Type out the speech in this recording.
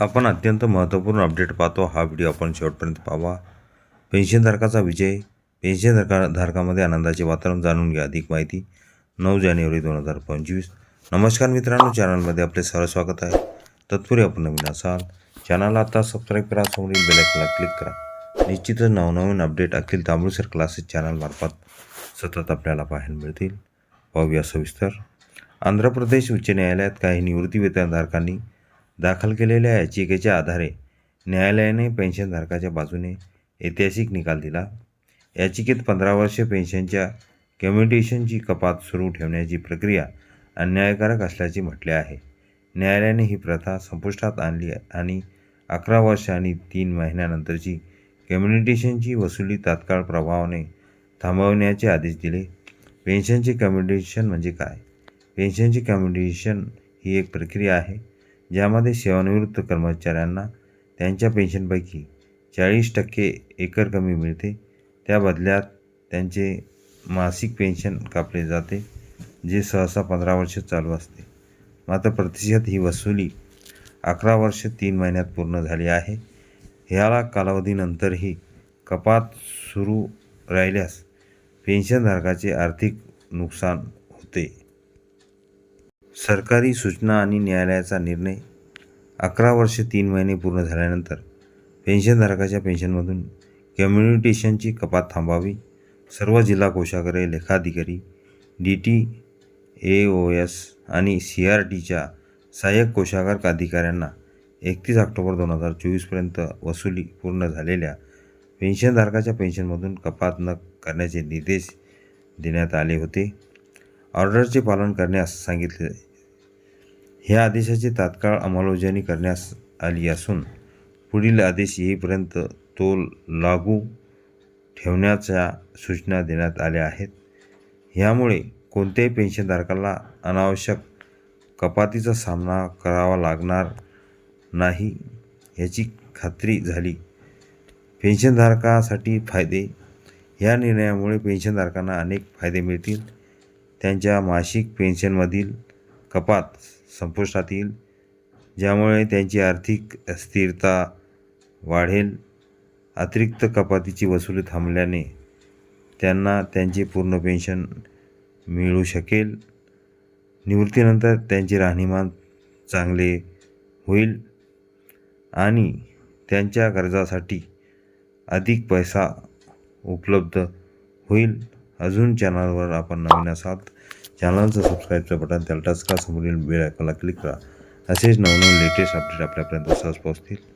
आपण अत्यंत महत्त्वपूर्ण अपडेट पाहतो. हा व्हिडिओ आपण शेवटपर्यंत पाहावा पेन्शनधारकाचा विजय. पेन्शनधारका धारकामध्ये आनंदाचे वातावरण जाणून घ्या. अधिक माहिती नऊ जानेवारी दोन हजार पंचवीस. नमस्कार मित्रांनो. चॅनलमध्ये आपले सर्व स्वागत आहे. तत्पूर्वी आपण नवीन असाल चॅनलला आता सबस्क्राईब करा. समोरील बेलायकनला क्लिक करा. निश्चितच नवनवीन अपडेट अखिल तांबूसर क्लासेस चॅनलमार्फत सतत आपल्याला पाहायला मिळतील. पाहूया सविस्तर. आंध्र प्रदेश उच्च न्यायालयात काही निवृत्ती वेतनधारकांनी दाखल केलेल्या याचिकेच्या आधारे न्यायालयाने पेन्शनधारकाच्या बाजूने ऐतिहासिक निकाल दिला. याचिकेत पंधरा वर्षे पेन्शनच्या कम्युनिटेशनची कपात सुरू ठेवण्याची प्रक्रिया अन्यायकारक असल्याचे म्हटले आहे. न्यायालयाने ही प्रथा संपुष्टात आणली आणि अकरा वर्ष आणि तीन महिन्यानंतरची कम्युनिटेशनची वसुली तात्काळ प्रभावाने थांबवण्याचे आदेश दिले. पेन्शनचे कम्युनिटेशन म्हणजे काय? पेन्शनची कम्युनिटेशन ही एक प्रक्रिया आहे. ज्यामध्ये सेवानिवृत्त कर्मचाऱ्यांना त्यांच्या पेन्शनपैकी चाळीस टक्के एकर कमी मिळते. त्या बदल्यात त्यांचे मासिक पेन्शन कापले जाते जे सहसा पंधरा वर्ष चालू असते. मात्र प्रतिशत ही वसुली अकरा वर्ष तीन महिन्यात पूर्ण झाली आहे. ह्याला कालावधीनंतरही कपात सुरू राहिल्यास पेन्शनधारकाचे आर्थिक नुकसान होते. सरकारी सूचना आणि न्यायालयाचा निर्णय अकरा वर्ष तीन महिने पूर्ण झाल्यानंतर पेन्शनधारकाच्या पेन्शनमधून कम्युनिटेशनची कपात थांबावी सर्व जिल्हा कोषागारे लेखाधिकारी D T A O S आणि सी आर टीच्या सहाय्यक कोषागार अधिकाऱ्यांना एकतीस ऑक्टोबर दोन हजार चोवीसपर्यंत वसुली पूर्ण झालेल्या पेन्शनधारकाच्या पेन्शनमधून कपात न करण्याचे निर्देश देण्यात आले होते. ऑर्डरचे पालन करण्यास सांगितले ह्या आदेशाची तात्काळ अंमलबजावणी करण्यास आली असून पुढील आदेश येईपर्यंत तो लागू ठेवण्याच्या सूचना देण्यात आल्या आहेत. ह्यामुळे कोणत्याही पेन्शनधारकाला अनावश्यक कपातीचा सामना करावा लागणार नाही याची खात्री झाली. पेन्शनधारकासाठी फायदे या निर्णयामुळे पेन्शनधारकांना अनेक फायदे मिळतील. त्यांच्या मासिक पेन्शनमधील कपात संपुष्टात येईल ज्यामुळे त्यांची आर्थिक स्थिरता वाढेल. अतिरिक्त कपातीची वसुली थांबल्याने त्यांना त्यांचे पूर्ण पेन्शन मिळू शकेल. निवृत्तीनंतर त्यांचे राहणीमान चांगले होईल आणि त्यांच्या गरजासाठी अधिक पैसा उपलब्ध होईल. अजून चॅनलवर आपण नवीन असाल चॅनलचं सबस्क्राईबचं बटन त्याला टच करा समोरील बेल आयकॉनला क्लिक करा. असेच नवनवीन लेटेस्ट अपडेट आपल्यापर्यंत सहज पोहोचतील.